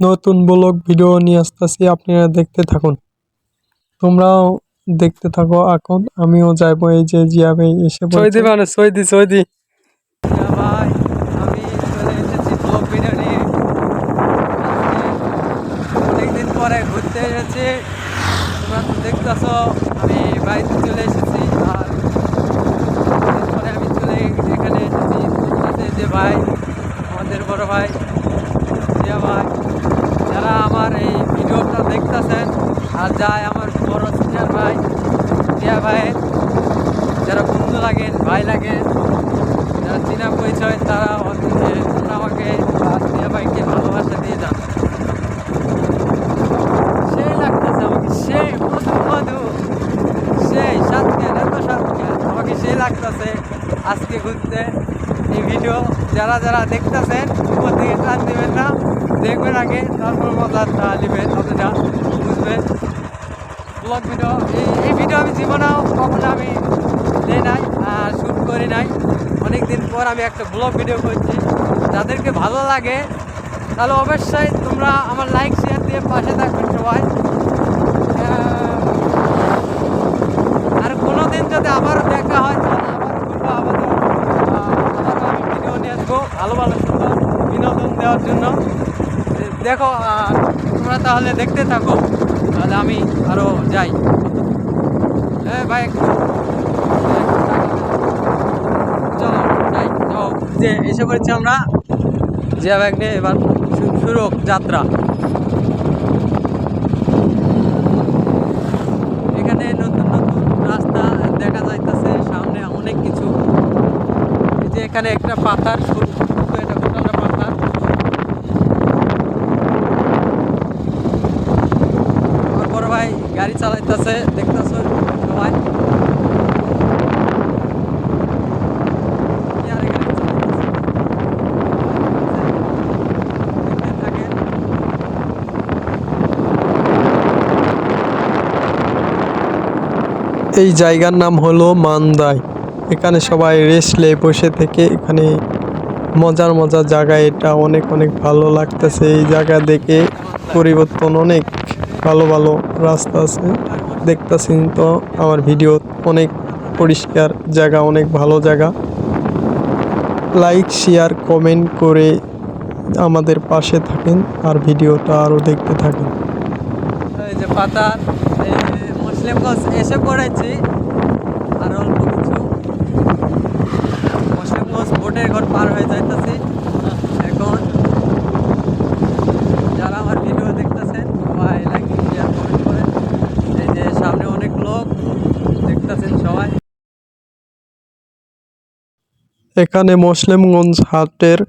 নতুন blog video নিয়ে আসতেছি আপনারা দেখতে থাকুন। তোমরাও দেখতে থাকো এখন আমিও যাইবো এই যে জিয়া ভাই এসে সৈদি। মানে সৈদি সৈদি ভাই আমি চলে এসেছি ব্লগ ভিডিও নিয়ে। অনেকদিন পরে ঘুরতে এসেছি। তোমরা তো দেখতেছ আমি বাড়িতে চলে এসেছি আর পরে আমি চলে এখানে এসেছি। যে ভাই আমাদের বড় ভাই। জিয়া ভাই যারা আমার এই ভিডিওটা দেখতেছেন, আর যায় আমার বড় সিনিয়র ভাই জিয়া ভাই যারা বন্ধু লাগেন, ভাই লাগেন, যারা চীনা পরিচয়, তারা আমাকে জিয়া ভাইকে ভালোবাসা দিয়ে যান। সেই লাগতেছে আমাকে সেই সেই আমাকে সেই আজকে ঘুরতে। এই ভিডিও যারা যারা দেখতেছেন, উপর থেকে টান দেবেন না। দেখবেন আগে, তারপর মজাটা নেবেন, আপনারা বুঝবেন। ব্লগ ভিডিও এই ভিডিও আমি জীবনেও কখনো আমি নেই নাই আর শ্যুট করি নাই। অনেক দিন পর আমি একটা ব্লগ ভিডিও করছি। যাদেরকে ভালো লাগে, তাহলে অবশ্যই তোমরা আমার লাইক শেয়ার দিয়ে পাশে থাকবেন সবাই। আর কোনো দিন যদি আবারও দেখা হয়, তাহলে আবার ঘুরবো আবার আবারও আমি ভিডিও নিয়ে আসব। ভালো ভালো, সুন্দর বিনোদন দেওয়ার জন্য। দেখো তোমরা তাহলে দেখতে থাকো, তাহলে আমি আরও যাই। হ্যাঁ ভাই চলো, যাই যে এসে পড়েছি আমরা জিয়া ব্যাগ নিয়ে, এবার শুরু যাত্রা। এখানে নতুন নতুন রাস্তা দেখা যাইতেছে, সামনে অনেক কিছু। যে এখানে একটা শুরু এটা গোটাটা পাথার আমার বড় ভাই গাড়ি চালাইতেছে, দেখতেছ? সবাই। এই জায়গার নাম হলো মান্দাই। এখানে সবাই রেস্টলে বসে থেকে এখানে মজার মজার জায়গা। এটা অনেক অনেক ভালো লাগতেছে। এই জায়গা দেখে পরিবর্তন অনেক। ভালো ভালো রাস্তা আছে, দেখতেছি তো আমার ভিডিও অনেক পরিষ্কার জায়গা, অনেক ভালো জায়গা। লাইক শেয়ার কমেন্ট করে আমাদের পাশে থাকেন আর ভিডিওটা আরও দেখতে থাকেন। মুসলিমগঞ্জ এসে পড়েছি, আর অল্প কিছু মুসলিমগঞ্জ ঘর পার হয়ে যাইতেছি এখন যারা আমার ভিডিও দেখতেছেন সবাই লাইক শেয়ার কমেন্ট করেন এই যে সামনে অনেক লোক দেখতেছেন সবাই এখানে মুসলিমগঞ্জ হাটের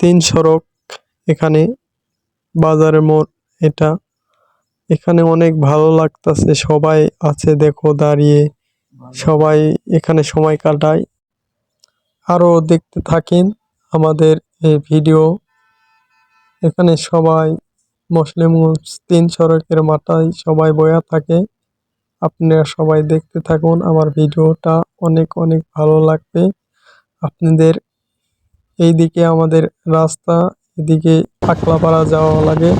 তিন সড়ক, এখানে বাজারের মোড় এটা। এখানে অনেক ভালো লাগতাছে, সবাই আছে দেখো দাঁড়িয়ে, সবাই এখানে সময় কাটায়। আরও দেখতে থাকেন আমাদের এই ভিডিও। এখানে সবাই মুসলিমগঞ্জ তিন সড়কের মাথায় সবাই বয়া থাকে। আপনারা সবাই দেখতে থাকুন, আমার ভিডিওটা অনেক অনেক ভালো লাগবে। আপনাদের এইদিকে আমাদের রাস্তা, এদিকে পাকলাপাড়া যাওয়া লাগে।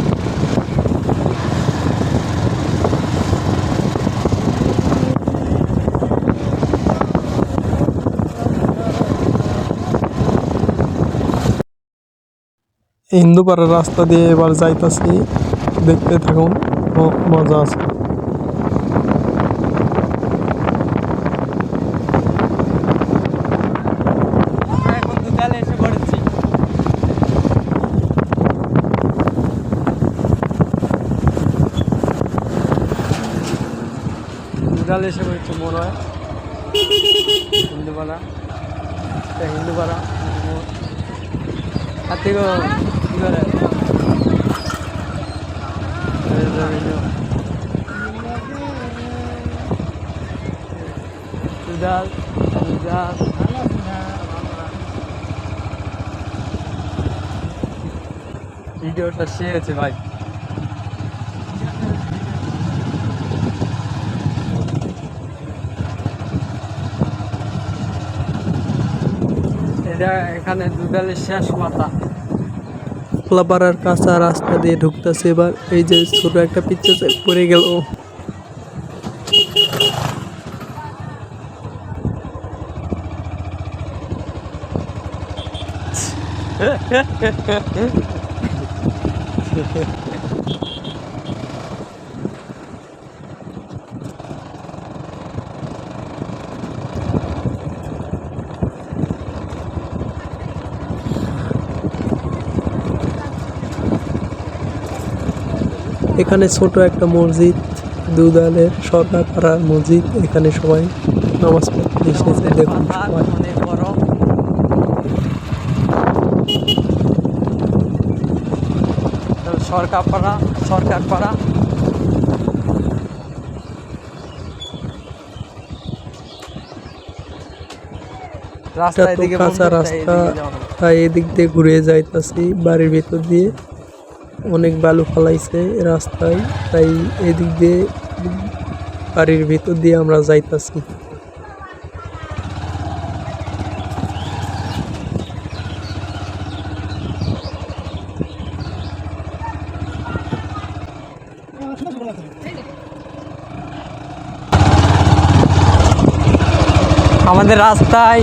হিন্দুপাড়ার রাস্তা দিয়ে এবার যাইতাছি, দেখতে থাকুন মজা আছে আমরা এখন দুধালে এসে পড়েছি দুধালে এসে পড়েছি মনে হয়। হিন্দুপাড়া। এটা হিন্দুপাড়া আর থেকে করে ভিডিওটা সে আছে ভাই। এটা এখানে দুধালের শেষ মাথা। আকলাপাড়ার কাঁচা রাস্তা দিয়ে ঢুকতেছে এবার। এই যে ছোট একটা পিচ্চা পড়ে গেল। এখানে ছোট একটা মসজিদ দুদালের সরকার পাড়ার মসজিদ এখানে সবাই নামাজ পড়তে এসেছে দেখুন সবাই। অনেক বড় সরকার পাড়া সরকার পাড়া রাস্তা এদিকে কাঁচা রাস্তা। তাই এদিক দিয়ে ঘুরে যাইতাছি বাড়ির ভিতর দিয়ে। অনেক বালু ফালাইছে রাস্তায় তাই এদিক দিয়ে বাড়ির ভিতর দিয়ে আমরা যাইতাছি। আমাদের রাস্তায়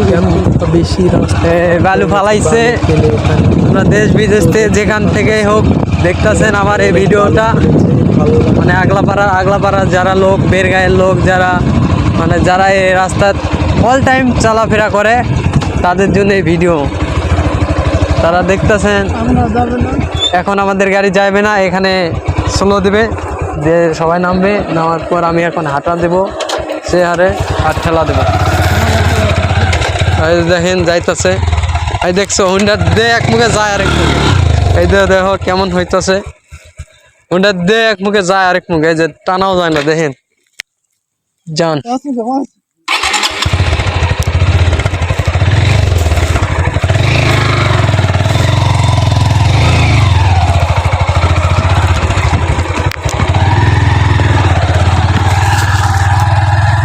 বেশি রাস্তায় বালু ফালাইছে। আমরা দেশ বিদেশ থেকে যেখান থেকে হোক দেখতেছেন আমার এই ভিডিওটা। মানে আগলাপাড়া আগলাপাড়ার যারা লোক বেরগাঁয়ের লোক যারা মানে যারা এই রাস্তা অল টাইম চলাফেরা করে তাদের জন্য এই ভিডিও। তারা দেখতেছেন এখন আমাদের গাড়ি যাবে না এখানে স্লো দেবে যে সবাই নামবে নামার পর আমি এখন হাঁটা দেব সে হারে হাত ঠেলা দেবো। দেখেন যাইতেছে। এই দেখছ হুন্ডার দে এক মুখে যায় আরেক মুখে। এই দেখো কেমন হইতাছে। হুন্ডার দে এক মুখে যায় আরেক মুখে যে টানাও যায় না, দেখেন। যান।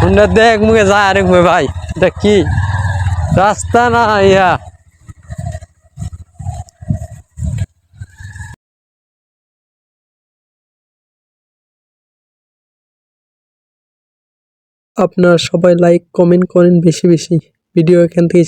হুন্ডার দে মুখে যায় আরেক মুখে, ভাই। এটা কি? রাস্তা না ইয়া আপনারা সবাই লাইক কমেন্ট করেন বেশি বেশি। ভিডিও এখান থেকে